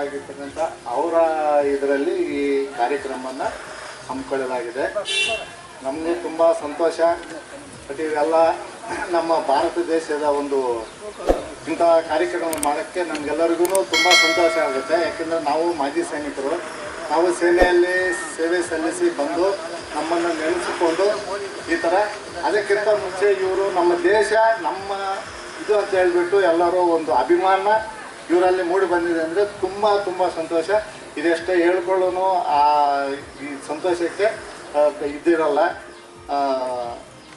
ಆಗಿರ್ತಕ್ಕಂಥ ಅವರ ಇದರಲ್ಲಿ ಈ ಕಾರ್ಯಕ್ರಮವನ್ನು ಹಮ್ಮಿಕೊಳ್ಳಲಾಗಿದೆ. ನಮಗೆ ತುಂಬ ಸಂತೋಷ. ಬಟ್ ಇವೆಲ್ಲ ನಮ್ಮ ಭಾರತ ದೇಶದ ಒಂದು ಇಂಥ ಕಾರ್ಯಕ್ರಮ ಮಾಡೋಕ್ಕೆ ನಮಗೆಲ್ಲರಿಗೂ ತುಂಬ ಸಂತೋಷ ಆಗುತ್ತೆ. ಯಾಕೆಂದರೆ ನಾವು ಮಾಜಿ ಸೈನಿಕರು. ನಾವು ಸೇನೆಯಲ್ಲಿ ಸೇವೆ ಸಲ್ಲಿಸಿ ಬಂದು ನಮ್ಮನ್ನು ನೆನೆಸಿಕೊಂಡು ಈ ಥರ ಅದಕ್ಕಿಂತ ಮುಂಚೆ ಇವರು ನಮ್ಮ ದೇಶ, ನಮ್ಮ ಇದು ಅಂತ ಹೇಳ್ಬಿಟ್ಟು ಎಲ್ಲರೂ ಒಂದು ಅಭಿಮಾನ ಇವರಲ್ಲಿ ಮೂಡಿ ಬಂದಿದೆ ಅಂದರೆ ತುಂಬ ತುಂಬ ಸಂತೋಷ. ಇದೆಷ್ಟೇ ಹೇಳ್ಕೊಳ್ಳೋನು ಆ, ಈ ಸಂತೋಷಕ್ಕೆ ಇದ್ದಿರಲ್ಲ.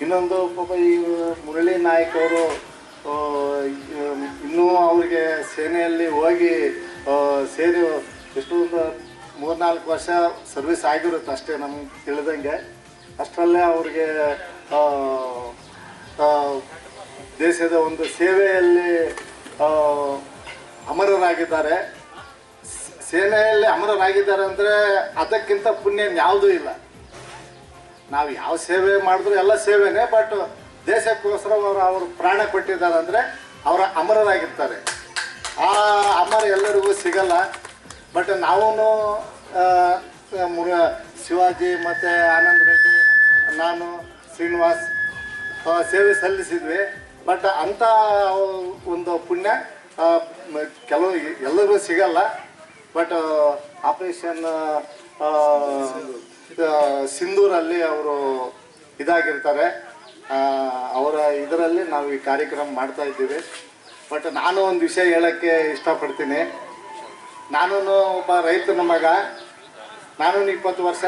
ಇನ್ನೊಂದು ಪಾಪ ಈ ಮುರಳಿ ನಾಯಕ್ ಅವರು ಇನ್ನೂ ಅವ್ರಿಗೆ ಸೇನೆಯಲ್ಲಿ ಹೋಗಿ ಸೇರಿ ಎಷ್ಟೊಂದು ಮೂರ್ನಾಲ್ಕು ವರ್ಷ ಸರ್ವಿಸ್ ಆಗಿರುತ್ತೆ ಅಷ್ಟೇ ನಮ್ಗೆ ತಿಳಿದಂಗೆ. ಅಷ್ಟರಲ್ಲೇ ಅವ್ರಿಗೆ ದೇಶದ ಒಂದು ಸೇವೆಯಲ್ಲಿ ಅಮರರಾಗಿದ್ದಾರೆ. ಸೇನೆಯಲ್ಲಿ ಅಮರರಾಗಿದ್ದಾರೆ ಅಂದರೆ ಅದಕ್ಕಿಂತ ಪುಣ್ಯ ಯಾವುದೂ ಇಲ್ಲ. ನಾವು ಯಾವ ಸೇವೆ ಮಾಡಿದ್ರು ಎಲ್ಲ ಸೇವೆನೇ, ಬಟ್ ದೇಶಕ್ಕೋಸ್ಕರ ಅವರು ಅವರು ಪ್ರಾಣ ಕೊಟ್ಟಿದ್ದಾರೆ ಅಂದರೆ ಅವರ ಅಮರರಾಗಿರ್ತಾರೆ. ಆ ಅಮರ ಎಲ್ಲರಿಗೂ ಸಿಗಲ್ಲ. ಬಟ್ ನಾವೂ ಮುರ, ಶಿವಾಜಿ ಮತ್ತು ಆನಂದ್ ರೆಡ್ಡಿ, ನಾನು, ಶ್ರೀನಿವಾಸ್ ಸೇವೆ ಸಲ್ಲಿಸಿದ್ವಿ. ಬಟ್ ಅಂಥ ಒಂದು ಪುಣ್ಯ ಕೆಲವು ಎಲ್ಲರೂ ಸಿಗಲ್ಲ ಬಟ್ ಆಪರೇಷನ್ ಸಿಂಧೂರಲ್ಲಿ ಅವರು ಇದಾಗಿರ್ತಾರೆ. ಅವರ ಇದರಲ್ಲಿ ನಾವು ಈ ಕಾರ್ಯಕ್ರಮ ಮಾಡ್ತಾ ಇದ್ದೀವಿ. ಬಟ್ ನಾನು ಒಂದು ವಿಷಯ ಹೇಳೋಕ್ಕೆ ಇಷ್ಟಪಡ್ತೀನಿ. ನಾನು ಒಬ್ಬ ರೈತನ ಮಗ. ನಾನು ಇಪ್ಪತ್ತು ವರ್ಷ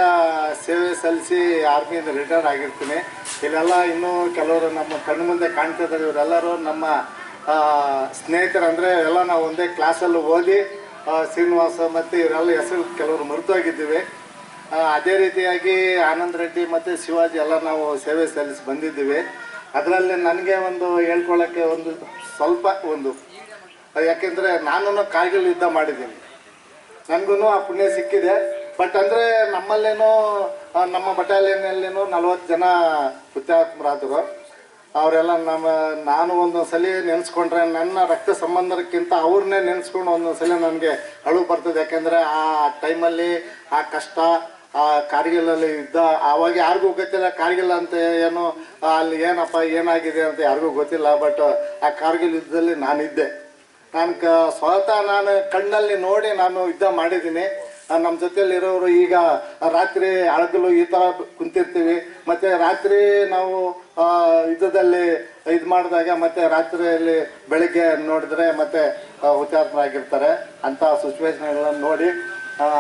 ಸೇವೆ ಸಲ್ಲಿಸಿ ಆರ್ಮಿಯಿಂದ ರಿಟೈರ್ ಆಗಿರ್ತೀನಿ. ಇಲ್ಲೆಲ್ಲ ಇನ್ನೂ ಕೆಲವರು ನಮ್ಮ ಕಣ್ಣು ಮುಂದೆ ಕಾಣ್ತಿದ್ದಾರೆ. ಇವರೆಲ್ಲರೂ ನಮ್ಮ ಆ, ಸ್ನೇಹಿತರು ಎಲ್ಲ ನಾವು ಒಂದೇ ಕ್ಲಾಸಲ್ಲಿ ಓದಿ ಶ್ರೀನಿವಾಸ ಮತ್ತು ಇವರೆಲ್ಲ ಹೆಸರು ಕೆಲವರು ಮರೆತೋಗಿದ್ದೀವಿ. ಅದೇ ರೀತಿಯಾಗಿ ಆನಂದ್ ರೆಡ್ಡಿ ಮತ್ತು ಶಿವಾಜಿ ಎಲ್ಲ ನಾವು ಸೇವೆ ಸಲ್ಲಿಸಿ ಬಂದಿದ್ದೀವಿ. ಅದರಲ್ಲಿ ನನಗೆ ಒಂದು ಹೇಳ್ಕೊಳ್ಳೋಕ್ಕೆ ಒಂದು ಸ್ವಲ್ಪ ಒಂದು ಯಾಕೆಂದರೆ ನಾನು ಕಾರ್ಗಿಲ್ ಯುದ್ಧ ಮಾಡಿದ್ದೀನಿ. ನನಗೂ ಆ ಪುಣ್ಯ ಸಿಕ್ಕಿದೆ. ಬಟ್ ಅಂದರೆ ನಮ್ಮಲ್ಲೇನೋ ನಮ್ಮ ಬಟಾಲಿಯನ್ನಲ್ಲೇನೋ ನಲ್ವತ್ತು ಜನ ಹುತಾತ್ಮರಾದರು ಅವರೆಲ್ಲ ನಮ್ಮ, ನಾನು ಒಂದೊಂದ್ಸಲಿ ಸಲ ನೆನೆಸ್ಕೊಂಡ್ರೆ ನನ್ನ ರಕ್ತ ಸಂಬಂಧಕ್ಕಿಂತ ಅವ್ರನ್ನೇ ನೆನೆಸ್ಕೊಂಡು ಸಲ ನನಗೆ ಅಳು ಬರ್ತದೆ. ಯಾಕೆಂದರೆ ಆ ಟೈಮಲ್ಲಿ ಆ ಕಷ್ಟ, ಆ ಕಾರ್ಗಿಲಲ್ಲಿ ಇದ್ದ, ಆವಾಗ ಯಾರಿಗೂ ಗೊತ್ತಿಲ್ಲ ಕಾರ್ಗಿಲ್ ಅಂತ ಏನು ಅಲ್ಲಿ ಏನಪ್ಪ, ಏನಾಗಿದೆ ಅಂತ ಯಾರಿಗೂ ಗೊತ್ತಿಲ್ಲ. ಬಟ್ ಆ ಕಾರ್ಗಿಲ್ ಯುದ್ಧದಲ್ಲಿ ನಾನಿದ್ದೆ. ನಾನು ಕ ಸ್ವತಃ ನಾನು ಕಣ್ಣಲ್ಲಿ ನೋಡಿ ನಾನು ಯುದ್ಧ ಮಾಡಿದ್ದೀನಿ. ನಮ್ಮ ಜೊತೆಯಲ್ಲಿ ಇರೋರು ಈಗ ರಾತ್ರಿ ಹಳಗಲು ಈ ಥರ ಕುಂತಿರ್ತೀವಿ. ಮತ್ತು ರಾತ್ರಿ ನಾವು ಯುದ್ಧದಲ್ಲಿ ಇದು ಮಾಡಿದಾಗ ಮತ್ತು ರಾತ್ರಿಯಲ್ಲಿ ಬೆಳಿಗ್ಗೆ ನೋಡಿದ್ರೆ ಮತ್ತು ಹುತಾತ್ಮರಾಗಿರ್ತಾರೆ. ಅಂಥ ಸಿಚುವೇಶನ್ಗಳನ್ನು ನೋಡಿ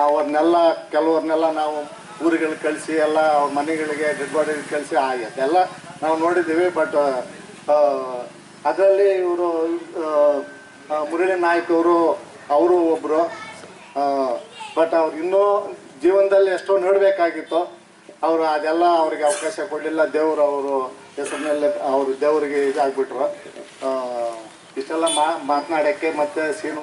ಅವ್ರನ್ನೆಲ್ಲ, ಕೆಲವ್ರನ್ನೆಲ್ಲ ನಾವು ಊರುಗಳಿಗೆ ಕಳಿಸಿ, ಎಲ್ಲ ಅವ್ರ ಮನೆಗಳಿಗೆ ಡೆಡ್ ಬಾಡಿಗೆ ಕಳಿಸಿ ಎಲ್ಲ ನಾವು ನೋಡಿದ್ದೀವಿ. ಬಟ್ ಅದರಲ್ಲಿ ಇವರು ಮುರಳಿ ನಾಯ್ಕ ಅವರು ಅವರು ಒಬ್ಬರು ಬಟ್ ಅವ್ರು ಇನ್ನೂ ಜೀವನದಲ್ಲಿ ಎಷ್ಟೋ ನೋಡಬೇಕಾಗಿತ್ತು. ಅವರು ಅದೆಲ್ಲ ಅವ್ರಿಗೆ ಅವಕಾಶ ಕೊಡಲಿಲ್ಲ. ದೇವರು ಅವರು ಹೆಸರಿನಲ್ಲಿ ಅವರು ದೇವರಿಗೆ ಇದಾಗ್ಬಿಟ್ರು. ಇಷ್ಟೆಲ್ಲ ಮಾತನಾಡೋಕ್ಕೆ ಮತ್ತೆ ಸೀನು